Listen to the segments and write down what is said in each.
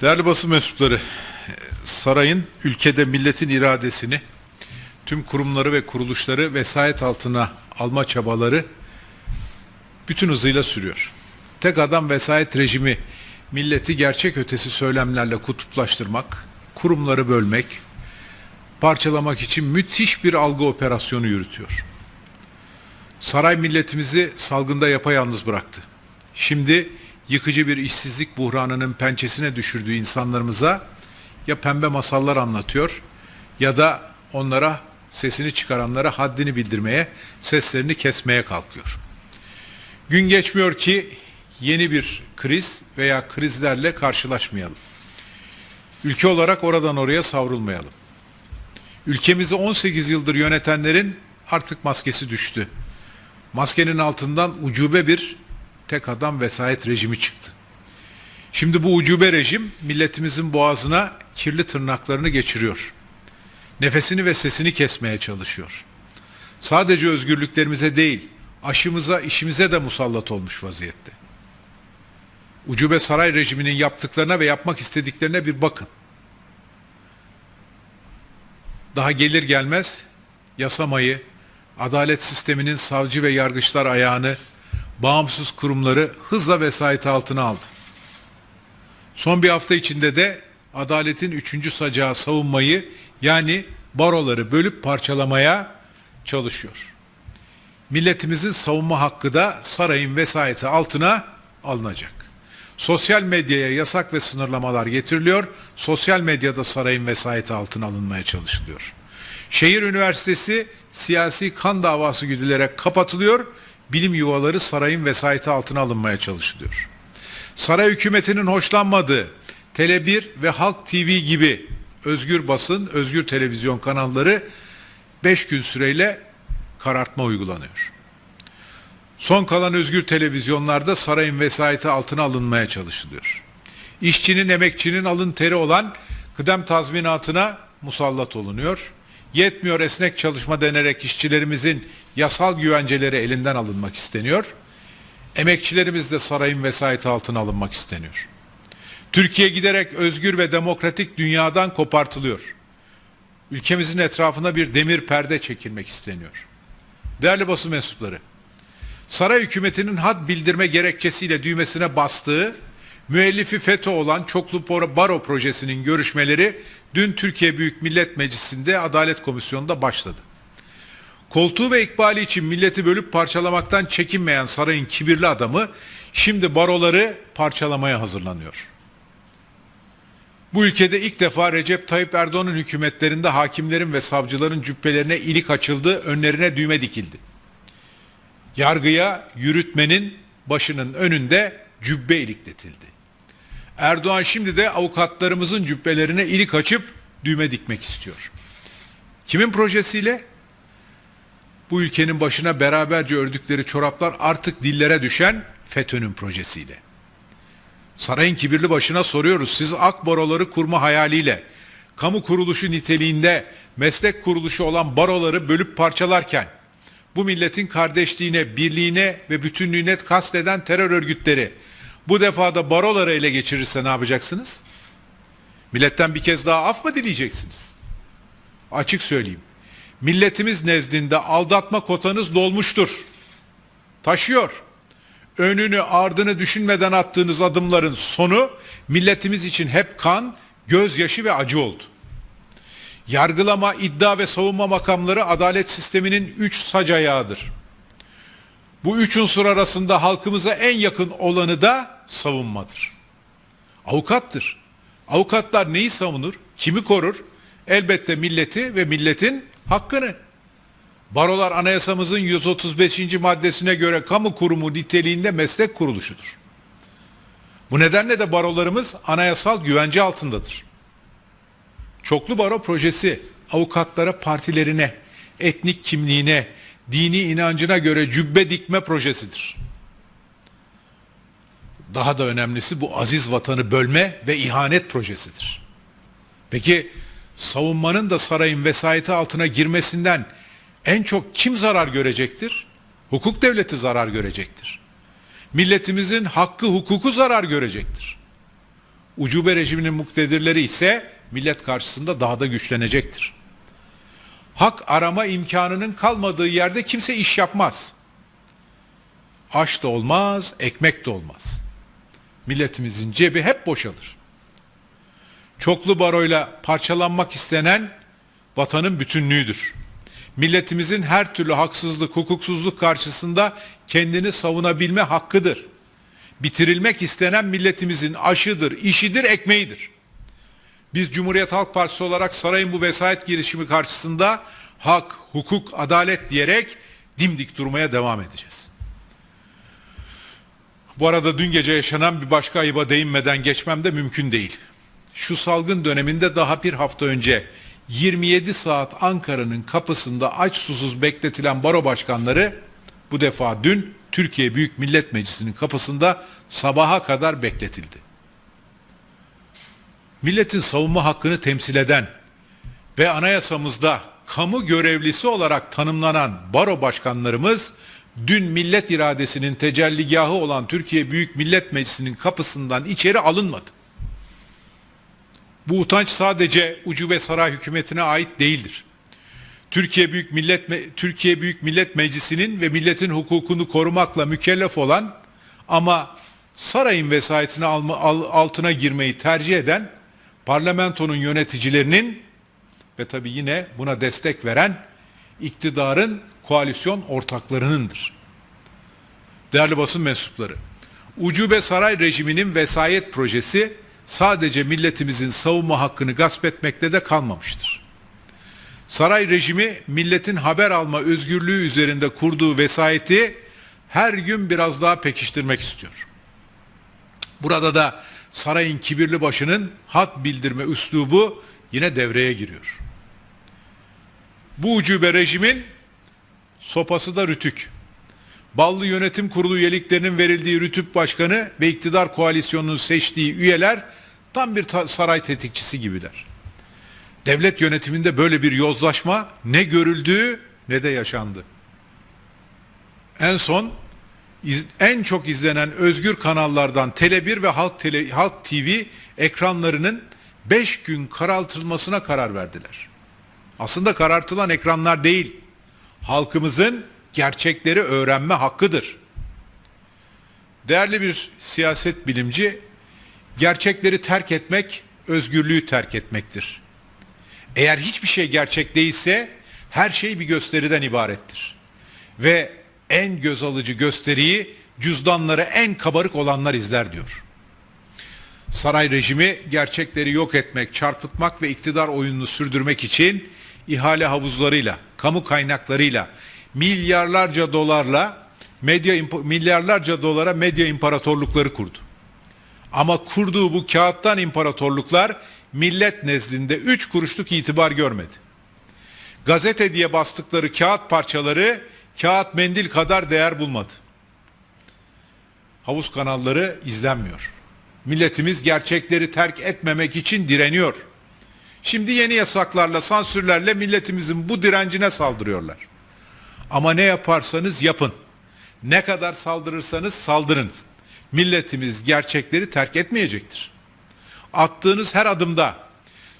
Değerli basın mensupları, sarayın ülkede milletin iradesini tüm kurumları ve kuruluşları vesayet altına alma çabaları bütün hızıyla sürüyor. Tek adam vesayet rejimi milleti gerçek ötesi söylemlerle kutuplaştırmak, kurumları bölmek, parçalamak için müthiş bir algı operasyonu yürütüyor. Saray milletimizi salgında yapayalnız bıraktı. Şimdi yıkıcı bir işsizlik buhranının pençesine düşürdüğü insanlarımıza ya pembe masallar anlatıyor ya da onlara sesini çıkaranlara haddini bildirmeye, seslerini kesmeye kalkıyor. Gün geçmiyor ki yeni bir kriz veya krizlerle karşılaşmayalım. Ülke olarak oradan oraya savrulmayalım. Ülkemizi 18 yıldır yönetenlerin artık maskesi düştü. Maskenin altından ucube bir tek adam vesayet rejimi çıktı. Şimdi bu ucube rejim milletimizin boğazına kirli tırnaklarını geçiriyor. Nefesini ve sesini kesmeye çalışıyor. Sadece özgürlüklerimize değil, aşımıza, işimize de musallat olmuş vaziyette. Ucube saray rejiminin yaptıklarına ve yapmak istediklerine bir bakın. Daha gelir gelmez yasamayı, adalet sisteminin savcı ve yargıçlar ayağını, bağımsız kurumları hızla vesayet altına aldı. Son bir hafta içinde de adaletin üçüncü sacağı savunmayı yani baroları bölüp parçalamaya çalışıyor. Milletimizin savunma hakkı da sarayın vesayeti altına alınacak. Sosyal medyaya yasak ve sınırlamalar getiriliyor. Sosyal medyada sarayın vesayeti altına alınmaya çalışılıyor. Şehir Üniversitesi siyasi kan davası güdülerek kapatılıyor. Bilim yuvaları sarayın vesayeti altına alınmaya çalışılıyor. Saray hükümetinin hoşlanmadığı Tele1 ve Halk TV gibi özgür basın, özgür televizyon kanalları 5 gün süreyle karartma uygulanıyor. Son kalan özgür televizyonlarda sarayın vesayeti altına alınmaya çalışılıyor. İşçinin, emekçinin alın teri olan kıdem tazminatına musallat olunuyor. Yetmiyor esnek çalışma denerek işçilerimizin yasal güvenceleri elinden alınmak isteniyor. Emekçilerimiz de sarayın vesayeti altına alınmak isteniyor. Türkiye giderek özgür ve demokratik dünyadan kopartılıyor. Ülkemizin etrafına bir demir perde çekilmek isteniyor. Değerli basın mensupları, saray hükümetinin had bildirme gerekçesiyle düğmesine bastığı müellifi FETÖ olan çoklu baro projesinin görüşmeleri dün Türkiye Büyük Millet Meclisi'nde Adalet Komisyonu'nda başladı. Koltuğu ve ikbali için milleti bölüp parçalamaktan çekinmeyen sarayın kibirli adamı şimdi baroları parçalamaya hazırlanıyor. Bu ülkede ilk defa Recep Tayyip Erdoğan'ın hükümetlerinde hakimlerin ve savcıların cübbelerine ilik açıldı, önlerine düğme dikildi. Yargıya yürütmenin başının önünde cübbe ilikletildi. Erdoğan şimdi de avukatlarımızın cübbelerine ilik açıp düğme dikmek istiyor. Kimin projesiyle? Bu ülkenin başına beraberce ördükleri çoraplar artık dillere düşen FETÖ'nün projesiyle. Sarayın kibirli başına soruyoruz. Siz akbaroları kurma hayaliyle kamu kuruluşu niteliğinde meslek kuruluşu olan baroları bölüp parçalarken bu milletin kardeşliğine, birliğine ve bütünlüğüne kasteden terör örgütleri bu defa da baroları ele geçirirse ne yapacaksınız? Milletten bir kez daha af mı dileyeceksiniz? Açık söyleyeyim. Milletimiz nezdinde aldatma kotanız dolmuştur. Taşıyor. Önünü ardını düşünmeden attığınız adımların sonu milletimiz için hep kan, gözyaşı ve acı oldu. Yargılama, iddia ve savunma makamları adalet sisteminin üç sac ayağıdır. Bu üç unsur arasında halkımıza en yakın olanı da savunmadır. Avukattır. Avukatlar neyi savunur? Kimi korur? Elbette milleti ve milletin hakkını. Barolar anayasamızın 135. maddesine göre kamu kurumu niteliğinde meslek kuruluşudur. Bu nedenle de barolarımız anayasal güvence altındadır. Çoklu baro projesi avukatlara partilerine, etnik kimliğine, dini inancına göre cübbe dikme projesidir. Daha da önemlisi bu aziz vatanı bölme ve ihanet projesidir. Peki savunmanın da sarayın vesayeti altına girmesinden en çok kim zarar görecektir? Hukuk devleti zarar görecektir. Milletimizin hakkı hukuku zarar görecektir. Ucube rejiminin muktedirleri ise millet karşısında daha da güçlenecektir. Hak arama imkanının kalmadığı yerde kimse iş yapmaz. Aş da olmaz, ekmek de olmaz. Milletimizin cebi hep boşalır. Çoklu baroyla parçalanmak istenen vatanın bütünlüğüdür. Milletimizin her türlü haksızlık, hukuksuzluk karşısında kendini savunabilme hakkıdır. Bitirilmek istenen milletimizin aşıdır, işidir, ekmeğidir. Biz Cumhuriyet Halk Partisi olarak sarayın bu vesayet girişimi karşısında hak, hukuk, adalet diyerek dimdik durmaya devam edeceğiz. Bu arada dün gece yaşanan bir başka ayıba değinmeden geçmem de mümkün değil. Şu salgın döneminde daha bir hafta önce 27 saat Ankara'nın kapısında aç susuz bekletilen baro başkanları bu defa dün Türkiye Büyük Millet Meclisi'nin kapısında sabaha kadar bekletildi. Milletin savunma hakkını temsil eden ve anayasamızda kamu görevlisi olarak tanımlanan baro başkanlarımız dün millet iradesinin tecelligahı olan Türkiye Büyük Millet Meclisi'nin kapısından içeri alınmadı. Bu utanç sadece Ucube Saray hükümetine ait değildir. Türkiye Büyük Millet Türkiye Büyük Millet Meclisi'nin ve milletin hukukunu korumakla mükellef olan ama sarayın vesayetini alma, al- altına girmeyi tercih eden parlamentonun yöneticilerinin ve tabii yine buna destek veren iktidarın koalisyon ortaklarınındır. Değerli basın mensupları, Ucube Saray rejiminin vesayet projesi sadece milletimizin savunma hakkını gasp etmekte de kalmamıştır. Saray rejimi milletin haber alma özgürlüğü üzerinde kurduğu vesayeti her gün biraz daha pekiştirmek istiyor. Burada da sarayın kibirli başının hat bildirme üslubu yine devreye giriyor. Bu ucube rejimin sopası da rütük. Ballı Yönetim Kurulu üyeliklerinin verildiği Rütüp Başkanı ve iktidar koalisyonunun seçtiği üyeler tam bir saray tetikçisi gibiler. Devlet yönetiminde böyle bir yozlaşma ne görüldü ne de yaşandı. En son en çok izlenen özgür kanallardan Tele1 ve Halk, Tele, Halk TV ekranlarının 5 gün karartılmasına karar verdiler. Aslında karartılan ekranlar değil, halkımızın gerçekleri öğrenme hakkıdır. Değerli bir siyaset bilimci, gerçekleri terk etmek, özgürlüğü terk etmektir. Eğer hiçbir şey gerçek değilse, her şey bir gösteriden ibarettir. Ve en göz alıcı gösteriyi cüzdanları en kabarık olanlar izler diyor. Saray rejimi gerçekleri yok etmek, çarpıtmak ve iktidar oyununu sürdürmek için ihale havuzlarıyla, kamu kaynaklarıyla, milyarlarca dolarla medya milyarlarca dolara medya imparatorlukları kurdu. Ama kurduğu bu kağıttan imparatorluklar millet nezdinde üç kuruşluk itibar görmedi. Gazete diye bastıkları kağıt parçaları kağıt mendil kadar değer bulmadı. Havuz kanalları izlenmiyor. Milletimiz gerçekleri terk etmemek için direniyor. Şimdi yeni yasaklarla, sansürlerle milletimizin bu direncine saldırıyorlar. Ama ne yaparsanız yapın. Ne kadar saldırırsanız saldırın. Milletimiz gerçekleri terk etmeyecektir. Attığınız her adımda,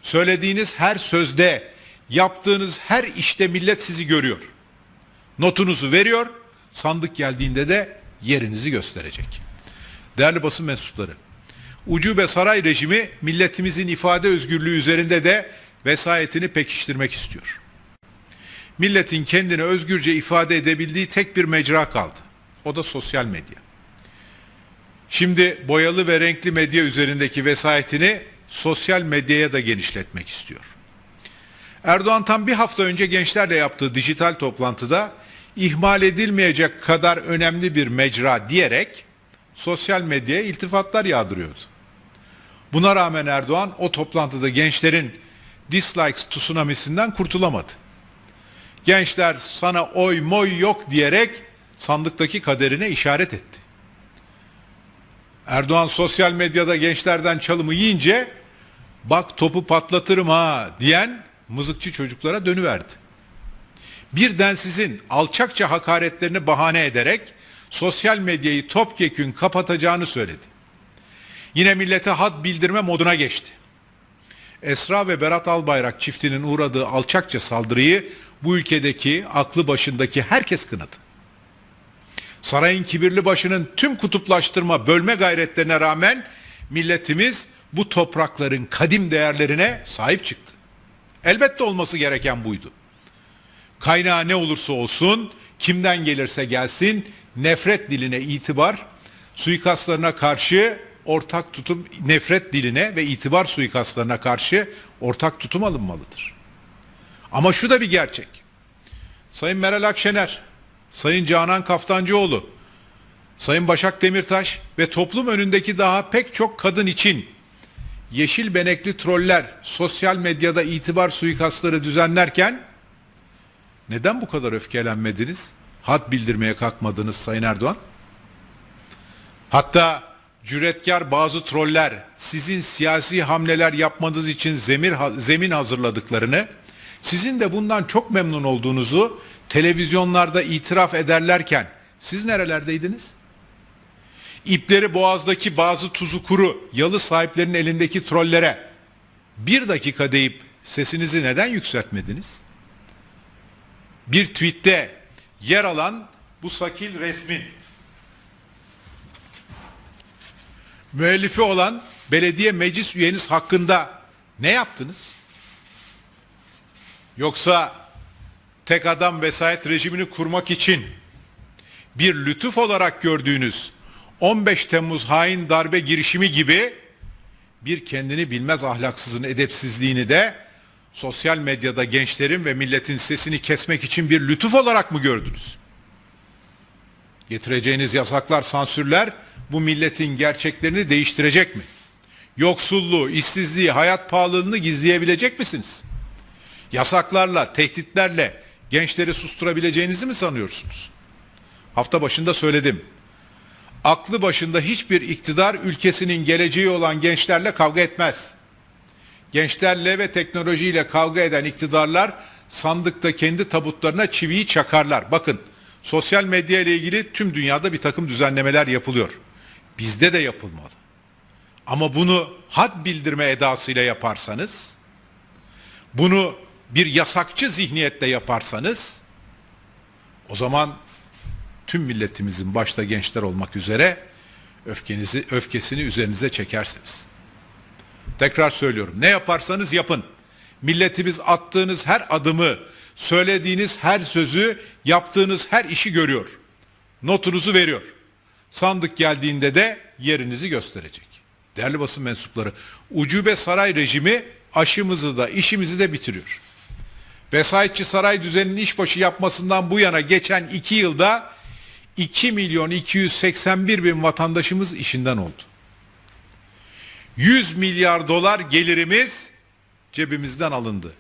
söylediğiniz her sözde, yaptığınız her işte millet sizi görüyor. Notunuzu veriyor, sandık geldiğinde de yerinizi gösterecek. Değerli basın mensupları, ucube saray rejimi milletimizin ifade özgürlüğü üzerinde de vesayetini pekiştirmek istiyor. Milletin kendini özgürce ifade edebildiği tek bir mecra kaldı. O da sosyal medya. Şimdi boyalı ve renkli medya üzerindeki vesayetini sosyal medyaya da genişletmek istiyor. Erdoğan tam bir hafta önce gençlerle yaptığı dijital toplantıda ihmal edilmeyecek kadar önemli bir mecra diyerek sosyal medyaya iltifatlar yağdırıyordu. Buna rağmen Erdoğan o toplantıda gençlerin dislikes tsunamisinden kurtulamadı. Gençler sana oy moy yok diyerek sandıktaki kaderine işaret etti. Erdoğan sosyal medyada gençlerden çalımı yiyince bak topu patlatırım ha diyen mızıkçı çocuklara dönüverdi. Bir densizin alçakça hakaretlerini bahane ederek sosyal medyayı topyekün kapatacağını söyledi. yine millete had bildirme moduna geçti. Esra ve Berat Albayrak çiftinin uğradığı alçakça saldırıyı bu ülkedeki aklı başındaki herkes kınadı. Sarayın kibirli başının tüm kutuplaştırma, bölme gayretlerine rağmen milletimiz bu toprakların kadim değerlerine sahip çıktı. Elbette olması gereken buydu. Kaynağı ne olursa olsun, kimden gelirse gelsin, nefret diline itibar, suikastlarına karşı ortak tutum, nefret diline ve itibar suikastlarına karşı ortak tutum alınmalıdır. Ama şu da bir gerçek. Sayın Meral Akşener, Sayın Canan Kaftancıoğlu, Sayın Başak Demirtaş ve toplum önündeki daha pek çok kadın için yeşil benekli troller sosyal medyada itibar suikastları düzenlerken neden bu kadar öfkelenmediniz? Had bildirmeye kalkmadınız Sayın Erdoğan. Hatta cüretkar bazı troller sizin siyasi hamleler yapmanız için zemir, zemin hazırladıklarını, sizin de bundan çok memnun olduğunuzu televizyonlarda itiraf ederlerken siz nerelerdeydiniz? İpleri boğazdaki bazı tuzu kuru yalı sahiplerinin elindeki trollere bir dakika deyip sesinizi neden yükseltmediniz? Bir tweette yer alan bu sakil resmin müellifi olan belediye meclis üyeniz hakkında ne yaptınız? Yoksa tek adam vesayet rejimini kurmak için bir lütuf olarak gördüğünüz 15 Temmuz hain darbe girişimi gibi bir kendini bilmez ahlaksızın edepsizliğini de sosyal medyada gençlerin ve milletin sesini kesmek için bir lütuf olarak mı gördünüz? Getireceğiniz yasaklar, sansürler bu milletin gerçeklerini değiştirecek mi? Yoksulluğu, işsizliği, hayat pahalılığını gizleyebilecek misiniz? Yasaklarla, tehditlerle gençleri susturabileceğinizi mi sanıyorsunuz? Hafta başında söyledim. Aklı başında hiçbir iktidar ülkesinin geleceği olan gençlerle kavga etmez. Gençlerle ve teknolojiyle kavga eden iktidarlar sandıkta kendi tabutlarına çiviyi çakarlar. Bakın sosyal medya ile ilgili tüm dünyada bir takım düzenlemeler yapılıyor. Bizde de yapılmalı. Ama bunu had bildirme edasıyla yaparsanız, bunu bir yasakçı zihniyetle yaparsanız, o zaman tüm milletimizin başta gençler olmak üzere öfkenizi öfkesini üzerinize çekersiniz. Tekrar söylüyorum. Ne yaparsanız yapın. Milletimiz attığınız her adımı, söylediğiniz her sözü, yaptığınız her işi görüyor. Notunuzu veriyor. Sandık geldiğinde de yerinizi gösterecek. Değerli basın mensupları, ucube saray rejimi aşımızı da işimizi de bitiriyor. Vesayetçi saray düzeninin işbaşı yapmasından bu yana geçen iki yılda 2 milyon 281 bin vatandaşımız işinden oldu. 100 milyar dolar gelirimiz cebimizden alındı.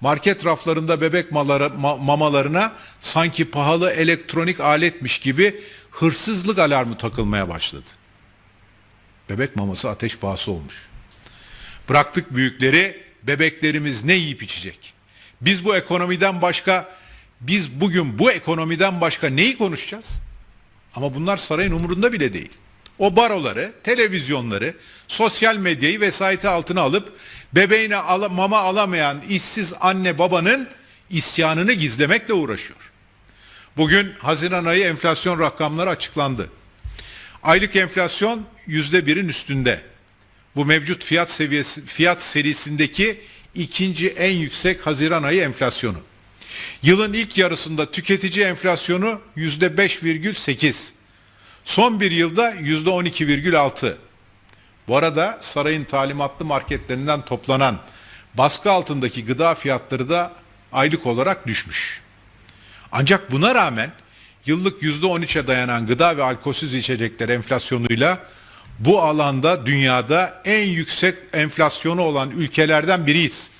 Market raflarında bebek maları, ma- mamalarına sanki pahalı elektronik aletmiş gibi hırsızlık alarmı takılmaya başladı. Bebek maması ateş pahası olmuş. Bıraktık büyükleri, bebeklerimiz ne yiyip içecek? Biz bu ekonomiden başka, biz bugün bu ekonomiden başka neyi konuşacağız? Ama bunlar sarayın umurunda bile değil. O baroları, televizyonları, sosyal medyayı vesayeti altına alıp bebeğine al- mama alamayan işsiz anne babanın isyanını gizlemekle uğraşıyor. Bugün Haziran ayı enflasyon rakamları açıklandı. Aylık enflasyon yüzde birin üstünde. Bu mevcut fiyat seviyesi, fiyat serisindeki ikinci en yüksek Haziran ayı enflasyonu. Yılın ilk yarısında tüketici enflasyonu yüzde 5,8. Son bir yılda yüzde 12,6. Bu arada sarayın talimatlı marketlerinden toplanan baskı altındaki gıda fiyatları da aylık olarak düşmüş. Ancak buna rağmen yıllık yüzde 13'e dayanan gıda ve alkolsüz içecekler enflasyonuyla bu alanda dünyada en yüksek enflasyonu olan ülkelerden biriyiz.